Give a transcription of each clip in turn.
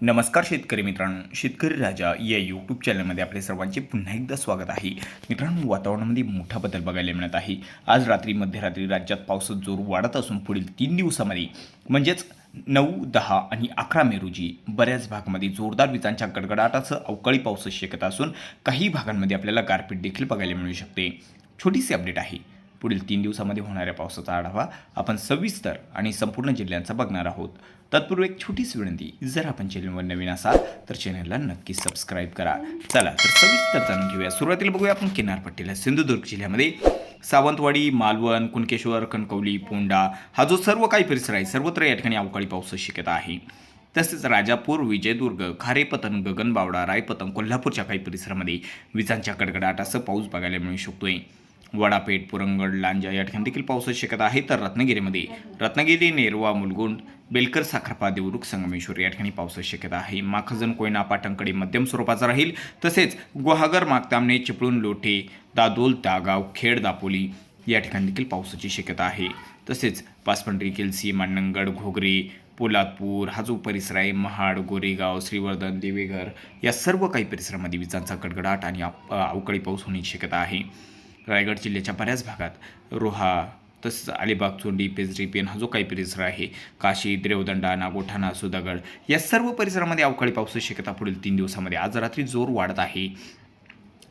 नमस्कार शेतकरी मित्रांनो. शेतकरी राजा या यूट्यूब चॅनलमध्ये आपले सर्वांचे पुन्हा एकदा स्वागत आहे. मित्रांनो वातावरणामध्ये मोठा बदल बघायला मिळत आहे. आज रात्री मध्यरात्री राज्यात पावसात जोर वाढत असून पुढील तीन दिवसामध्ये म्हणजेच नऊ दहा आणि अकरा मे रोजी बऱ्याच भागामध्ये जोरदार विजांच्या गडगडाटासह अवकाळी पावसाची शक्यता असून काही भागांमध्ये आपल्याला गारपीट देखील बघायला मिळू शकते. छोटीशी अपडेट आहे. पुढील तीन दिवसामध्ये होणाऱ्या पावसाचा आढावा आपण सविस्तर आणि संपूर्ण जिल्ह्यांचा बघणार आहोत. तत्पूर्वी एक छोटीच विनंती जर आपण चॅनलवर नवीन असाल तर चॅनलला नक्की सबस्क्राईब करा. चला तर सविस्तर जाणून घेऊया. सुरुवातीला बघूया आपण किनारपट्टीला सिंधुदुर्ग जिल्ह्यामध्ये. सावंतवाडी मालवण कुणकेश्वर कणकवली पोंडा हा जो सर्व काही परिसर आहे सर्वत्र या ठिकाणी अवकाळी पावसाची शक्यता आहे. तसेच राजापूर विजयदुर्ग खारेपतन गगनबावडा रायपतन कोल्हापूरच्या काही परिसरामध्ये विजांच्या कडकडाटासह पाऊस बघायला मिळू शकतोय. वडापेठ पुरंगड लांजा या ठिकाणी देखील पावसाची शक्यता आहे. तर रत्नागिरीमध्ये रत्नागिरी नेरवा मुलगुंड बेलकर साखरपा देवरुख संगमेश्वर या ठिकाणी पावसाची शक्यता आहे. माखजन कोयना पाटणकडे मध्यम स्वरूपाचा राहील. तसेच गुहागर मागतामणे चिपळूण लोटे दादोल तागाव खेड दापोली या ठिकाणी देखील पावसाची शक्यता आहे. तसेच पाचपंढरी केलसी मांडणगड घोगरे पोलादपूर हा जो परिसर आहे महाड गोरेगाव श्रीवर्धन देवेघर या सर्व काही परिसरामध्ये विजांचा गडगडाट आणि अवकाळी पाऊस होण्याची शक्यता आहे. रायगड जिल्ह्याच्या बऱ्याच भागात रोहा तसंच अलिबाग चोंडी पेजरी पेन हा जो काही परिसर आहे काशी देवदंडा नागोठाणा सुधागड या सर्व परिसरामध्ये अवकाळी पावसाची शक्यता पुढील तीन दिवसामध्ये. आज रात्री जोर वाढत आहे.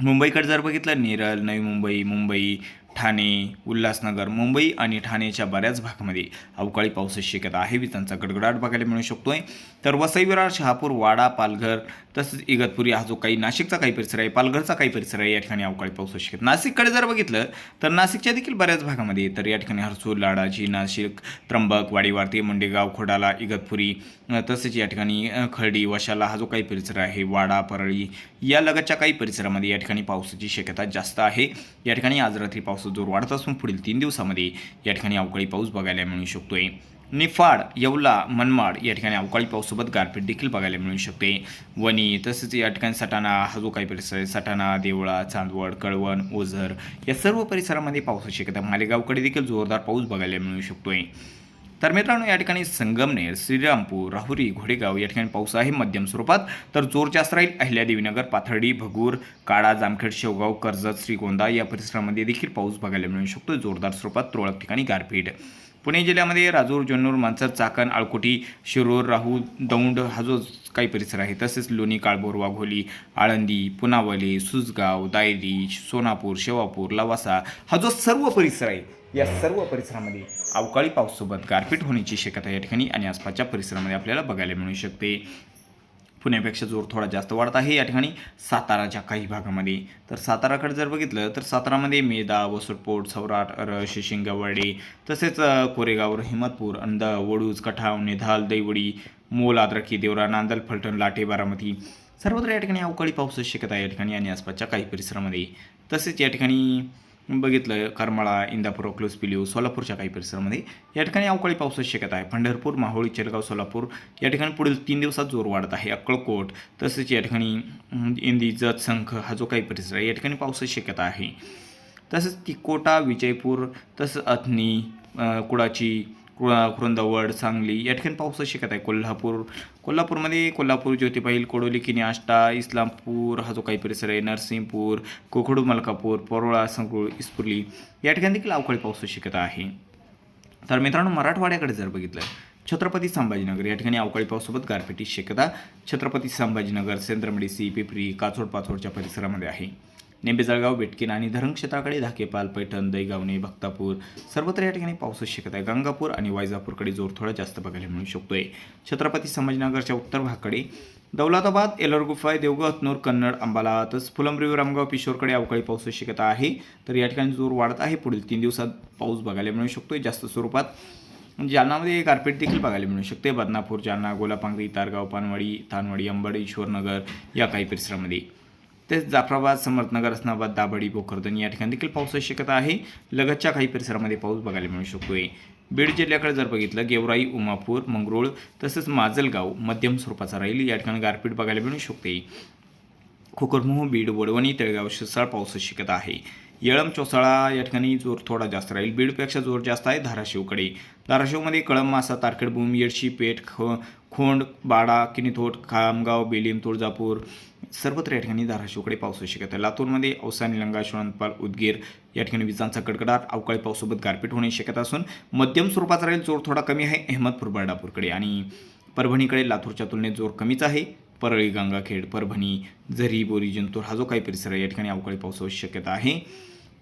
मुंबईकडे जर बघितलं नेरळ नवी मुंबई मुंबई ठाणे उल्हासनगर मुंबई आणि ठाणेच्या बऱ्याच भागामध्ये अवकाळी पावसाची शक्यता आहे. विजांचा गडगडाट बघायला मिळू शकतो आहे तर वसई विरार शहापूर वाडा पालघर तसंच इगतपुरी हा जो काही नाशिकचा काही परिसर आहे पालघरचा काही परिसर आहे या ठिकाणी अवकाळी पावसाची शक्यता. नाशिककडे जर बघितलं तर नाशिकच्या देखील बऱ्याच भागामध्ये तर या ठिकाणी हरसूर लाडाजी नाशिक त्र्यंबक वाडीवारती मुंडेगाव खोडाला इगतपुरी तसेच या ठिकाणी खर्डी वशाला हा जो काही परिसर आहे वाडा परळी या लगतच्या काही परिसरामध्ये या ठिकाणी पावसाची शक्यता जास्त आहे. या ठिकाणी आज रात्री पावसाचा जोर वाढत असून पुढील तीन दिवसामध्ये या ठिकाणी अवकाळी पाऊस बघायला मिळू शकतोय. निफाड येवला मनमाड या ठिकाणी अवकाळी पावसासोबत गारपीट देखील बघायला मिळू शकते. वणी तसेच या ठिकाणी सटाणा हा जो काही परिसर आहे सटाणा देवळा चांदवड कळवण ओझर या सर्व परिसरामध्ये पावसाची शक्यता मालेगावकडे देखील जोरदार पाऊस बघायला मिळू शकतोय. तर मित्रांनो या ठिकाणी संगमनेर श्रीरामपूर राहुरी घोडेगाव या ठिकाणी पाऊस आहे मध्यम स्वरूपात. तर जोर जास्त राहील अहिल्यादेवीनगर पाथर्डी भगूर काळा जामखेड शेवगाव कर्जत श्रीगोंदा या परिसरामध्ये देखील पाऊस बघायला मिळू शकतो. जोरदार स्वरूपात तुरळक ठिकाणी गारपीट. पुणे जिल्ह्यामध्ये राजूर जन्नूर मानसर चाकण आळकोटी शिरूर राहू दौंड हा जो काही परिसर आहे तसेच लोणी काळभोर वाघोली आळंदी पुनावले सुसगाव दायरी सोनापूर शेवापूर लवासा हा जो सर्व परिसर आहे या सर्व परिसरामध्ये अवकाळी पाऊससोबत गारपीट होण्याची शक्यता या ठिकाणी आणि आसपासच्या परिसरामध्ये आपल्याला बघायला मिळू शकते. पुण्यापेक्षा जोर थोडा जास्त वाढत आहे या ठिकाणी साताराच्या काही भागामध्ये. तर साताराकडे जर बघितलं तर सातारामध्ये मेदा वसुटपोट सौराट रश शिंगवडे तसेच कोरेगाव हिमतपूर अंदा वडूज कठाव निधाल दैवडी मोल आद्रकी देवरा नांदल फलटण लाटे बारामती सर्वत्र या ठिकाणी अवकाळी पावसाची शक्यता या ठिकाणी आणि आसपासच्या काही परिसरामध्ये. तसेच या ठिकाणी बघितलं करमाळा इंदापूर अकलूज पिलिओ सोलापूरच्या काही परिसरामध्ये. या ठिकाणी अवकाळी पावसाची शक्यता आहे. पंढरपूर माहोळी चेरगाव सोलापूर या ठिकाणी पुढील तीन दिवसात जोर वाढत आहे. अक्कलकोट तसेच या ठिकाणी इंदी जतसंख हा जो काही परिसर आहे या ठिकाणी पावसाची शक्यता आहे. तसेच तिकोटा विजयपूर तसंच अथनी कुडाची कुळा कुरुंदवड सांगली या ठिकाणी पाऊस शिकत आहे? कोल्हापूर कोल्हापूरमध्ये कोल्हापूर ज्योतिबाईल कोडोली किनी आष्टा इस्लामपूर हा जो काही परिसर आहे नरसिंहपूर कोखडू मलकापूर परोळा संकुळ इस्पुर्ली या ठिकाणी देखील अवकाळी पाऊस शिकत आहे. तर मित्रांनो मराठवाड्याकडे जर बघितलं छत्रपती संभाजीनगर या ठिकाणी अवकाळी पावसासोबत गारपिटीची शक्यता छत्रपती संभाजीनगर सेंद्रमडीसी पिपरी काचोड पाचोडच्या परिसरामध्ये आहे. नेबेजळगाव बेटकीन आणि धरण क्षेत्राकडे धाकेपाल पैठण दैगावणे भक्तापूर सर्वत्र या ठिकाणी पाऊसच शक्यता आहे. गंगापूर आणि वायजापूरकडे जोर थोडा जास्त बघायला मिळू शकतोय. छत्रपती संभाजीनगरच्या उत्तर भागाकडे दौलताबाद एलरगुफाय देवगाव हतनूर कन्नड अंबाला तसंच फुलंब्री रामगाव पिशोरकडे अवकाळी पाऊस शक्यता आहे. तर या ठिकाणी जोर वाढत आहे. पुढील तीन दिवसात पाऊस बघायला मिळू शकतोय. जास्त स्वरूपात जालनामध्ये गारपीट देखील बघायला मिळू शकते. बदनापूर जालना गोलापांगरी तारगाव पानवाडी तानवाडी अंबड ईश्वरनगर या काही परिसरामध्ये. तेच जाफराबाद समर्थनगर अस्नाबाद दाबडी भोकरदन या ठिकाणी देखील पावसाची शक्यता आहे. लगतच्या काही परिसरामध्ये पाऊस बघायला मिळू शकतोय. बीड जिल्ह्याकडे जर बघितलं गेवराई उमापूर मंगरुळ तसंच माजलगाव मध्यम स्वरूपाचा राहील. या ठिकाणी गारपीट बघायला मिळू शकते. खोकरमोह बीड वडवणी तळेगाव शिरसाळ पावसाची शक्यता आहे. येळम चोसाळा या ठिकाणी जोर थोडा जास्त राहील. बीडपेक्षा जोर जास्त आहे धाराशिवकडे. धाराशिवमध्ये कळम मासा तारखेडभूम येडशी पेठ ख खोंड बाडा किनीथोट खामगाव बेलीम तुळजापूर सर्वत्र या ठिकाणी धाराशिवकडे पाऊस होऊ शकत आहे. लातूरमध्ये औसा निलंगा शिवणपाल उदगीर या ठिकाणी विजांचा कडकडाट अवकाळी पावसासोबत गारपीट होण्याची शक्यता असून मध्यम स्वरूपाचा राहील जोर थोडा कमी आहे. अहमदपूर बर्डापूरकडे आणि परभणीकडे लातूरच्या तुलनेत जोर कमीच आहे. परळी गंगाखेड परभणी झरी बोरी जिंतूर हा जो काही परिसर आहे या ठिकाणी अवकाळी पाऊस शक्यता आहे.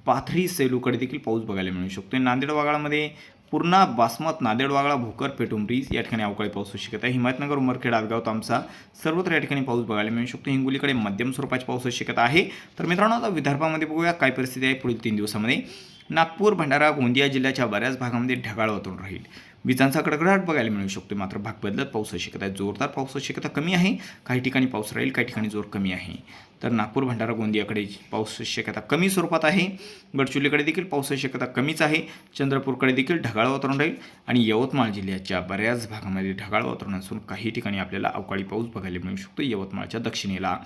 पाथरी सेलूकडे देखील पाऊस बघायला मिळू शकतो नांदेड वागाळामध्ये पूर्णा बासमत नांदेड वागळा भोकर पेटुंबरी या ठिकाणी अवकाळी पाऊस होऊ शकत आहे. हिमायतनगर उमरखेड आदगाव तामसा सर्वत्र या ठिकाणी पाऊस बघायला मिळू शकतो. हिंगोलीकडे मध्यम स्वरूपाची पाऊस होऊ शकत आहे. तर मित्रांनो आता विदर्भामध्ये बघूया काय परिस्थिती आहे पुढील तीन दिवसामध्ये. नागपूर भंडारा गोंदिया जिल्ह्याच्या बऱ्याच भागामध्ये ढगाळ वातावरण राहील. विजांचा कडकडाट बघायला मिळू शकतो. मात्र भाग बदलत पाऊस शक्यता आहे. जोरदार पाऊस शक्यता कमी आहे. काही ठिकाणी पाऊस राहील काही ठिकाणी जोर कमी आहे. तर नागपूर भंडारा गोंदियाकडे पाऊस शक्यता कमी स्वरूपात आहे. गडचिरोलीकडे देखील पावसाची शक्यता कमीच आहे. चंद्रपूरकडे देखील ढगाळ वातावरण राहील आणि यवतमाळ जिल्ह्याच्या बऱ्याच भागामध्ये ढगाळ वातावरण असून काही ठिकाणी आपल्याला अवकाळी पाऊस बघायला मिळू शकतो. यवतमाळच्या दक्षिणेला.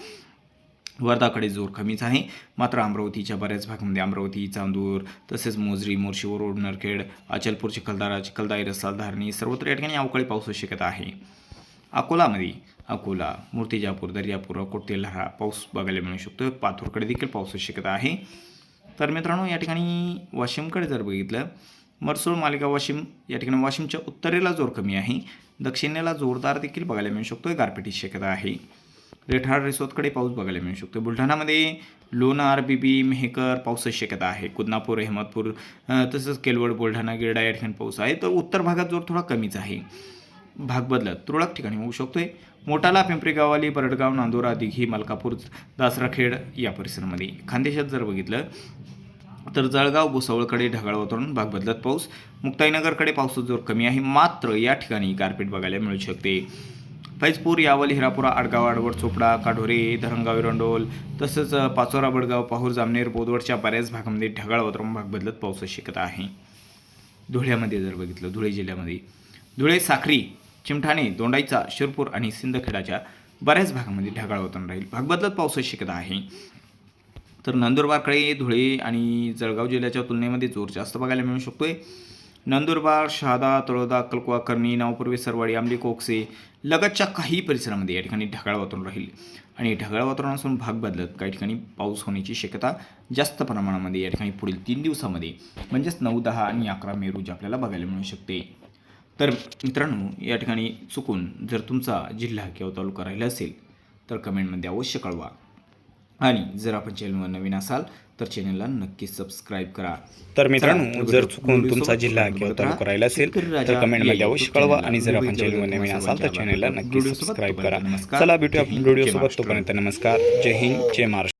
वर्धाकडे जोर कमीच आहे. मात्र अमरावतीच्या बऱ्याच भागामध्ये अमरावती चांदूर तसेच मोजरी मोर्शीवरोड नरखेड अचलपूर चिखलदारा चिखलदाई रसाल धारणी सर्वत्र या ठिकाणी अवकाळी पाऊस शक्यता आहे. अकोलामध्ये अकोला मूर्तिजापूर दर्यापूर अकोट तेल्हारा पाऊस बघायला मिळू शकतो. पाथूरकडे देखील पाऊस शक्यता आहे. तर मित्रांनो या ठिकाणी वाशिमकडे जर बघितलं मरसूळ मालिका वाशिम या ठिकाणी वाशिमच्या उत्तरेला जोर कमी आहे. दक्षिणेला जोरदार देखील बघायला मिळू शकतो गारपेटीची शक्यता आहे. रेठाड रिसोदकडे पाऊस बघायला मिळू शकतो. बुलढाणामध्ये लोणार बीबी मेहकर पावसाची शक्यता आहे. कुदनापूर अहमदपूर तसंच केलवड बुलढाणा गिरडा या ठिकाणी पाऊस आहे. तर उत्तर भागात जोर थोडा कमीच आहे. भाग बदलत तुरळक ठिकाणी होऊ शकतोय. मोटाला पिंपरी गावाली बरडगाव नांदोरा दिघी मलकापूर दासराखेड या परिसरामध्ये. खानदेशात जर बघितलं तर जळगाव भुसावळकडे ढगाळ वातावरण भाग बदलत पाऊस. मुक्ताईनगरकडे पावसाचा जोर कमी आहे. मात्र या ठिकाणी गारपीट बघायला मिळू शकते. फैजपूर यावल हिरापुरा आडगाव आडवड चोपडा काढोरे धरणगाव विरंडोल तसंच पाचोरा बडगाव पाहूर जामनेर बोदवडच्या बऱ्याच भागामध्ये ढगाळ वातावरण भाग बदलत पावसाची शक्यता आहे. धुळ्यामध्ये जर बघितलं धुळे जिल्ह्यामध्ये धुळे साखरी चिमठाणे दोंडाईचा शिरपूर आणि सिंदखेडाच्या बऱ्याच भागामध्ये ढगाळ वातावरण राहील. भाग बदलत पावसाची शक्यता आहे. तर नंदुरबारकडे धुळे आणि जळगाव जिल्ह्याच्या तुलनेमध्ये जोर जास्त बघायला मिळू शकतोय. नंदुरबार शहादा तळोदा कलकुवा करणी नावपूर्वी सरवाडी आंबली कोकसे लगतच्या काही परिसरामध्ये या ठिकाणी ढगाळ वातावरण राहील. आणि ढगाळ वातावरणापासून भाग बदलत काही ठिकाणी पाऊस होण्याची शक्यता जास्त प्रमाणामध्ये या ठिकाणी पुढील तीन दिवसामध्ये म्हणजेच नऊ दहा आणि अकरा मे रोजी आपल्याला बघायला मिळू शकते. तर मित्रांनो या ठिकाणी चुकून जर तुमचा जिल्हा किंवा तालुका राहिला असेल तर कमेंटमध्ये अवश्य कळवा. आणि जर आपण चॅनलवर नवीन असाल तर चॅनलला नक्की सबस्क्राईब करा तर मित्रांनो जर चुकून तुमचा जिल्हा किंवा. तालुका राहिला असेल तर कमेंटमध्ये या अवश्य कळवा आणि जर आपण चॅनलवर नवीन असाल तर चॅनलला नक्की सबस्क्राईब करा. चला भेटूया व्हिडिओ सोबत. तोपर्यंत नमस्कार जय हिंद जय महाराष्ट्र